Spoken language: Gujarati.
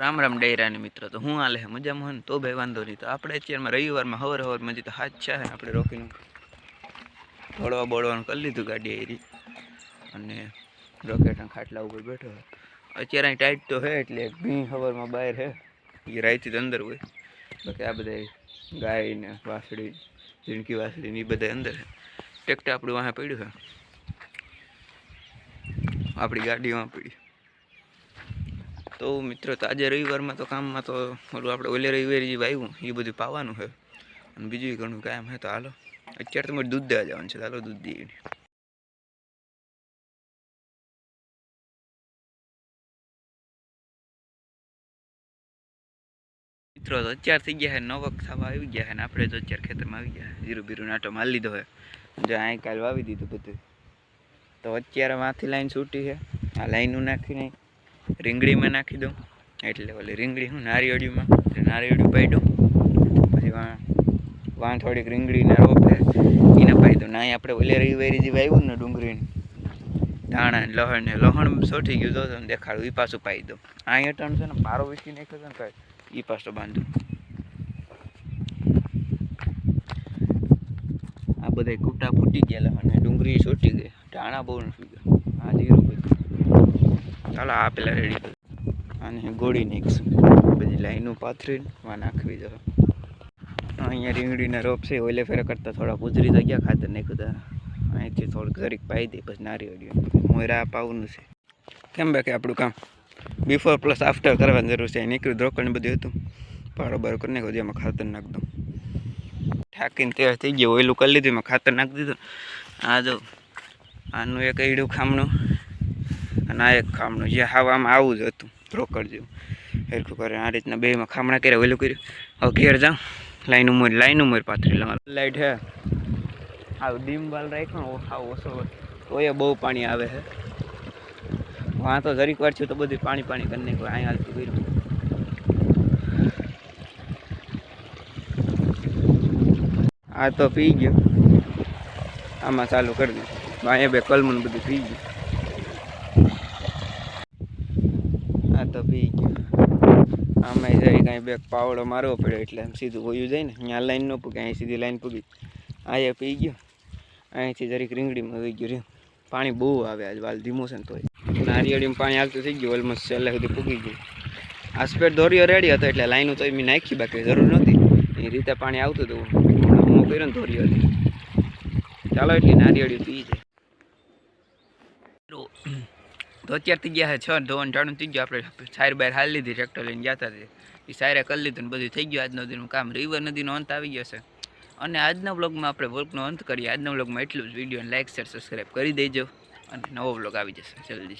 રામ રામ ડાયરાની મિત્ર, તો હું આલે મજામાં હોય ને? તો ભાઈ વાંધો નહીં. તો આપણે અત્યારમાં રવિવારમાં હવર હવર મજી તો હાથ છે આપણે રોકીને દોડવા બોળવાનું કરી લીધું ગાડી એરી અને રોકેટના ખાટલા ઉપર બેઠો અત્યારે અહીં ટાઈટ તો હે, એટલે ભી હવરમાં બહાર હે. એ રાઈથી તો અંદર હોય. બાકી આ બધા ગાય ને વાસળી, ઝીણકી વાસળી ને એ બધા અંદર છે ટ્રેક્ટર આપણું વાહે પડ્યું છે આપણી ગાડી વાં પડી તો મિત્રો, તો આજે રવિવારમાં તો કામમાં તો ઓલું આપણે ઓલે રવિવારે જે એ બધું પાવાનું છે. અને બીજું ઘણું કામ હે તો હાલો, અત્યારે તો મારે દૂધ દેવા જવાનું છે. હાલો, દૂધ દઈએ. મિત્રો, તો અત્યાર થઈ ગયા છે. નવક થવા આવી ગયા છે ને આપણે તો અત્યારે ખેતરમાં આવી ગયા જીરું બીરું નાટો મારી લીધો હોય જો અહીં કાલ વાવી દીધું બધું. તો અત્યારે માંથી લાઈન છૂટી છે. આ લાઈનું નાખીને રીંગણીમાં નાખી દઉં. એટલે ઓલી રીંગણી હું નારિયેળીમાં? નારિયેળું પાઈ પછી વાં વાં થોડીક રીંગણીના રોપે. એને પાઈ દઉં. ના આપણે ઓલે રવિવારી જે વાવ્યું ને ડુંગળીને, ધાણા ને લહણ ને, લહણ સોઠી ગયું તો તમને દેખાડું એ પાછું પાઈ દઉં. અહીં અટણ છે ને પારો વીસી નાખ્યો છે ને કાંઈ એ પાછો બાંધું. આ બધા કૂટા ફૂટી ગયા અને ડુંગળી છોટી ગઈ. ટાણા બહુ નથી ગયા. આ જીરું બધું. ચાલો આ પેલા રેડી અને ગોળી નાખીશું બધી લાઈનો પાથરીને નાખવી દો અહીંયા રીંગડીના રોપ છે, ઓલે ફેરા કરતાં થોડા ગુજરી થઈ ગયા, ખાતર નાખ્યું અહીંથી થોડુંક ઘરીક પાઈ દે, પછી નારિયેળીઓ મોયરા પાવનું છે. કેમ બાકી આપણું કામ? બિફોર પ્લસ આફ્ટર કરવાની જરૂર છે. નીકળ્યું દ્રોકણ બધું હતું. પાડો બારો કરી નાખ્યો, જેમાં ખાતર નાખ દઉં. ઠાકીને તૈયાર થઈ ગયો ઓયલું કરી લીધું, એમાં ખાતર નાખી દીધું. આ જો, આનું એક ઈડું ખામણું. અને આ એક ખામણું જે હાવ આમાં આવું જ હતું. રોકડ જેવું હેરખું કરે. આ રીતના બેમાં ખામણા કર્યા, ઓલું કર્યું. હવે ઘેર જાઉં. લાઈન ઉમર લાઈન ઉમર પાથરી લાઈટ હે. આ ડીમ વાલ રાખ્યો ને હાવ ઓછો તોય બહુ પાણી આવે છે વાં તો જરીક વાર થયું તો બધું પાણી પાણી કરી નાખ્યું. અહીં હાલતું કર્યું. આ તો પી ગયો. આમાં ચાલુ કરી દે અહીંયા બે કલમું બધું પી ગયું આ તો પી ગયું આમાં જાય કાંઈ બે પાવડો મારવો પડ્યો એટલે આમ સીધું હોયું જાય ને. અહીંયા લાઈન ન પૂગે, અહીં સીધી લાઈન પૂગી. અહીંયા પી ગયો. અહીંથી જરીક રીંગડીમાં વહી ગયું રહ્યું. પાણી બહુ આવે આજ, વાલ ધીમો છે ને તોય. નારિયેળીમાં પાણી આવતું થઈ ગયું ઓલમોસ્ટ છેલ્લે સુધી પૂગી ગયું. આ સ્પેડ દોરીઓ રેડી હતો એટલે લાઈનો તો એમ નાખી, બાકી જરૂર નહોતી. એ રીતે પાણી આવતું હતું. હું કર્યો ને દોરીઓ ચાલો, એટલી નારિયેળી પી જાય. તો અત્યારથી ગયા છે છ ધોન ચાણું થઈ ગયું. આપણે સાયર બહાર હાલ લીધી, ટ્રેક્ટર લઈને ગયા હતા એ સાયરે કરી લીધું ને બધું થઈ ગયું. આજનો દિનનું કામ રિવર નદીનો અંત આવી ગયો છે. અને આજના બ્લોગમાં આપણે વર્કનો અંત કરીએ. આજના બ્લોગમાં એટલું જ. વિડીયોને લાઇક શેર સબસ્ક્રાઈબ કરી દેજો. અને નવો બ્લોગ આવી જશે. જલ્દી